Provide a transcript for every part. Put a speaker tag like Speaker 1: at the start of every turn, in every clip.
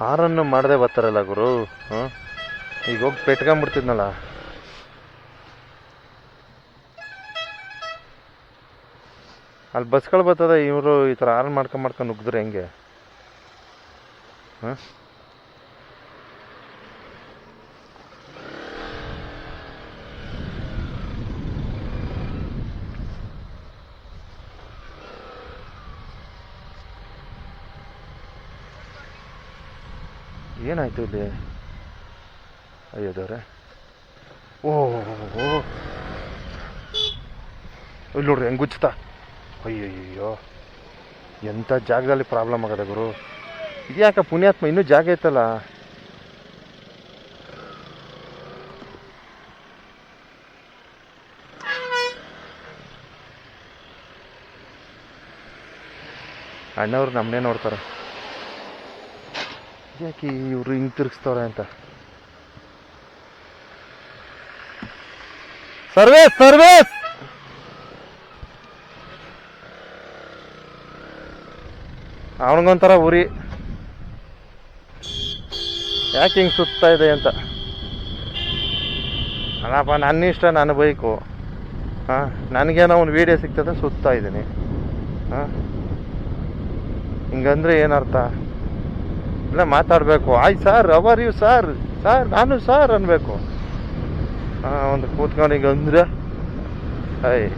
Speaker 1: ಹಾರನ್ನು ಮಾಡದೆ ಬರ್ತಾರಲ್ಲ ಗುರು? ಹಾಂ? ಈಗ ಹೋಗಿ ಪೆಟ್ಕೊಂಬಿಡ್ತಿದ್ನಲ್ಲ ಅಲ್ಲಿ ಬಸ್ಗಳು ಬರ್ತದೆ, ಇವರು ಈ ಥರ ಆರನ್ ಮಾಡ್ಕೊಂಡು ಮಾಡ್ಕೊಂಡು ನುಗ್ಗಿದ್ರೆ ಹೆಂಗೆ? ಹಾಂ? ಏನಾಯ್ತು ಇಲ್ಲಿ? ಅಯ್ಯೋ ದೇವ್ರೆ. ಓ ಇಲ್ಲಿ ನೋಡ್ರಿ, ಹೆಂಗ್ ಅಯ್ಯೋ ಅಯ್ಯಯ್ಯೋ ಎಂಥ ಜಾಗದಲ್ಲಿ ಪ್ರಾಬ್ಲಮ್ ಆಗದೆ ಗುರು. ಇದ್ಯಾಕ ಪುಣ್ಯಾತ್ಮ ಇನ್ನೂ ಜಾಗ ಐತಲ್ಲ? ಅಣ್ಣವ್ರು ನಮ್ಮನ್ನೇ ನೋಡ್ತಾರೆ. ಯಾಕೆ ಇವರು ಹಿಂಗೆ ತಿರುಗಿಸ್ತವ್ರೆ ಅಂತ ಸರ್ವೇಸ್ ಸರ್ವೇಸ್ ಅವನಿಗೊಂಥರ ಉರಿ ಯಾಕೆ ಹಿಂಗೆ ಸುತ್ತಾ ಇದೆ ಅಂತ ಅಲ್ಲಪ್ಪ ನನ್ನ ಇಷ್ಟ ನನ್ನ ಬೈಕು ಹಾಂ ನನಗೇನೋ ಒಂದು ವೀಡಿಯೋ ಸಿಗ್ತದೆ ಸುತ್ತಾ ಇದ್ದೀನಿ ಹಾಂ ಹಿಂಗಂದ್ರೆ ಏನರ್ಥ ಇಲ್ಲ, ಮಾತಾಡಬೇಕು. Hi sir how are you sir? Sir, ನಾನು ಸರ್ ಅನ್ಬೇಕು. ಒಂದು ಕೂತ್ಕೊಂಡು ಈಗ ಅಂದ್ರೆ ಹಾಯ್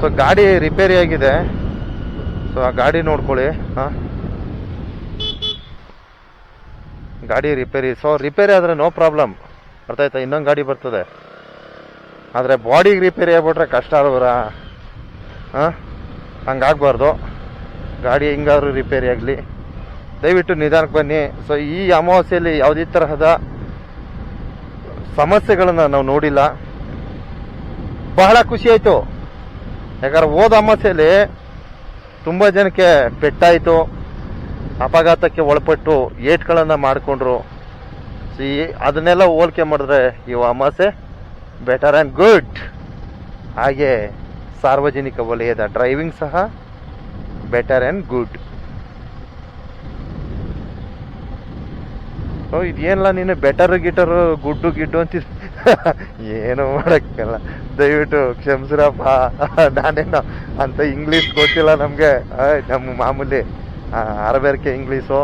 Speaker 1: ಸೊ ಗಾಡಿ ರಿಪೇರಿ ಆಗಿದೆ. ಸೊ ಆ ಗಾಡಿ ನೋಡ್ಕೊಳ್ಳಿ, ಹಾಂ. ಗಾಡಿ ರಿಪೇರಿ ಸೊ ರಿಪೇರಿ ಆದರೆ ನೋ ಪ್ರಾಬ್ಲಮ್ ಅರ್ಥ ಆಯ್ತಾ? ಇನ್ನೊಂದು ಗಾಡಿ ಬರ್ತದೆ. ಆದರೆ ಬಾಡಿಗೆ ರಿಪೇರಿ ಆಗಿಬಿಟ್ರೆ ಕಷ್ಟ ಅಲ್ವರ ಹಾಂ? ಹಂಗಾಗಬಾರ್ದು. ಗಾಡಿ ಹಿಂಗಾದ್ರೂ ರಿಪೇರಿ ಆಗಲಿ. ದಯವಿಟ್ಟು ನಿಧಾನಕ್ಕೆ ಬನ್ನಿ. ಸೊ ಈ ಅಮಾವಾಸ್ಯೆಯಲ್ಲಿ ಯಾವುದೇ ತರಹದ ಸಮಸ್ಯೆಗಳನ್ನು ನಾವು ನೋಡಿಲ್ಲ. ಬಹಳ ಖುಷಿ ಆಯಿತು. ಯಾಕಂದ್ರೆ ಹೋದ ಅಮಾವಾಸ್ಯೆಯಲ್ಲಿ ತುಂಬ ಜನಕ್ಕೆ ಪೆಟ್ಟಾಯಿತು. ಅಪಘಾತಕ್ಕೆ ಒಳಪಟ್ಟು ಏಟ್ಗಳನ್ನು ಮಾಡಿಕೊಂಡ್ರು. ಸಿ ಅದನ್ನೆಲ್ಲ ಹೋಲಿಕೆ ಮಾಡಿದ್ರೆ ಈ ಅಮಾಸೆ ಬೆಟರ್ ಆ್ಯಂಡ್ ಗುಡ್ ಹಾಗೆ ಸಾರ್ವಜನಿಕ ವಲಯದ ಡ್ರೈವಿಂಗ್ ಸಹ ಬೆಟರ್ ಆ್ಯಂಡ್ ಗುಡ್ ಓ, ಇದೇನಿಲ್ಲ ನೀನು ಬೆಟರ್ ಗಿಟರು ಗುಡ್ಡು ಗಿಡ್ಡು ಅಂತ ಏನು ಮಾಡೋಕ್ಕಲ್ಲ. ದಯವಿಟ್ಟು ಕ್ಷಮಿಸ್ರಪ್ಪ. ನಾನೇನು ಅಂತ ಇಂಗ್ಲೀಷ್ ಗೊತ್ತಿಲ್ಲ ನಮಗೆ. ನಮ್ಮ ಮಾಮೂಲಿ ಅರಬೇರಿಕೆ ಇಂಗ್ಲೀಷು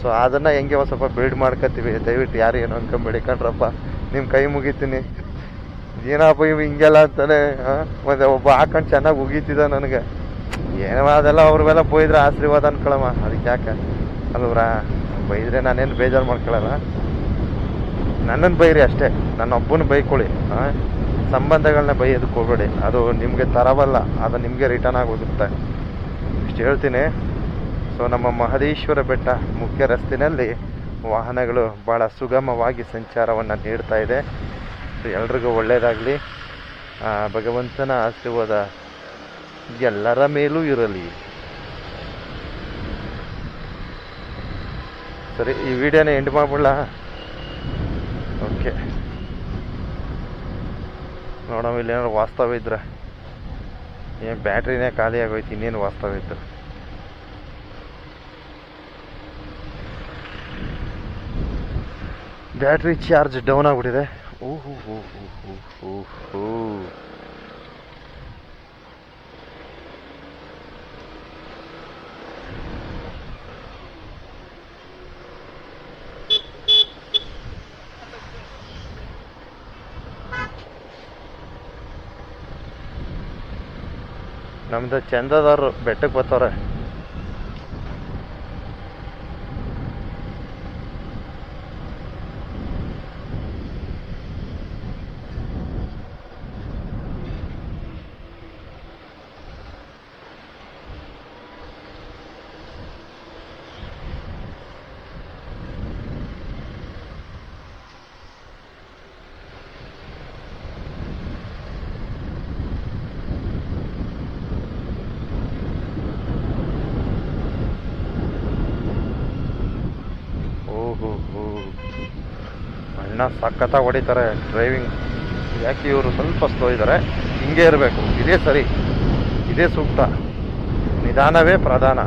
Speaker 1: ಸೊ ಅದನ್ನು ಹೆಂಗೆ ಒಂದು ಸ್ವಲ್ಪ ಬಿಲ್ಡ್ ಮಾಡ್ಕೊತೀವಿ ದಯವಿಟ್ಟು ಯಾರು ಏನು ಅನ್ಕೊಂಬೇಡಿ ಕಣ್ರಪ್ಪ. ನಿಮ್ಮ ಕೈ ಮುಗಿತೀನಿ. ಏನಪ್ಪ ಇವ್ ಹಿಂಗೆಲ್ಲ ಅಂತಾನೆ ಮತ್ತೆ ಒಬ್ಬ ಹಾಕೊಂಡು ಚೆನ್ನಾಗಿ ಉಗೀತಿದ ನನಗೆ. ಏನೋ ಅದೆಲ್ಲ ಅವ್ರ ಮೇಲೆ ಬೈದ್ರೆ ಆಶೀರ್ವಾದ ಅನ್ಕೊಳಮ್ಮ. ಅದಕ್ಕೆ ಯಾಕೆ? ಅಲ್ವ್ರಾ ಬೈದ್ರೆ ನಾನೇನು ಬೇಜಾರು ಮಾಡ್ಕೊಳಲ್ಲ. ನನ್ನನ್ನು ಬೈರಿ ಅಷ್ಟೇ. ನನ್ನ ಒಬ್ಬನ ಬೈಕೊಳ್ಳಿ? ಸಂಬಂಧಗಳನ್ನ ಬೈಯೋದಕ್ಕೆ ಹೋಗ್ಬೇಡಿ. ಅದು ನಿಮಗೆ ತರವಲ್ಲ, ಅದು ನಿಮಗೆ ರಿಟರ್ನ್ ಆಗೋಗುತ್ತೆ ಇಷ್ಟು ಹೇಳ್ತೀನಿ. ಸೊ ನಮ್ಮ ಮಹದೇಶ್ವರ ಬೆಟ್ಟ ಮುಖ್ಯ ರಸ್ತೆಯಲ್ಲಿ ವಾಹನಗಳು ಭಾಳ ಸುಗಮವಾಗಿ ಸಂಚಾರವನ್ನು ನೀಡ್ತಾ ಇದೆ. ಸೊ ಎಲ್ರಿಗೂ ಒಳ್ಳೆಯದಾಗಲಿ ಭಗವಂತನ ಆಶೀರ್ವಾದ ಎಲ್ಲರ ಮೇಲೂ ಇರಲಿ. ಸರಿ, ಈ ವಿಡಿಯೋನ ಎಂಡ್ ಮಾಡ್ಬಿಡ್ಲಾ? ಓಕೆ. ನೋಡೋಣ ಇಲ್ಲಿ ಏನಾದ್ರು ವಾಸ್ತವ ಇದ್ರೆ. ಏನು ಬ್ಯಾಟ್ರಿನೇ ಖಾಲಿ ಆಗೋಯ್ತು, ಇನ್ನೇನು ವಾಸ್ತವ ಇದ್ರೆ. ಬ್ಯಾಟ್ರಿ ಚಾರ್ಜ್ ಡೌನ್ ಆಗ್ಬಿಟ್ಟಿದೆ. ಓಹೋ ooh, ಹೋ ooh, ಹೋ ooh. ನಮ್ದು ಚಂದದವ್ರು ಬೆಟ್ಟಕ್ಕೆ ಬರ್ತಾವ್ರೆ ಅಣ್ಣ ಸಖತ್ತಾಗಿ ಹೊಡಿತಾರೆ ಡ್ರೈವಿಂಗ್ ಯಾಕೆ ಇವರು ಸ್ವಲ್ಪ ಸ್ಲೋ ಇದ್ದಾರೆ ಹಿಂಗೆ ಇರಬೇಕು. ಇದೇ ಸರಿ. ಇದೇ ಸೂಕ್ತ. ನಿಧಾನವೇ ಪ್ರಧಾನ.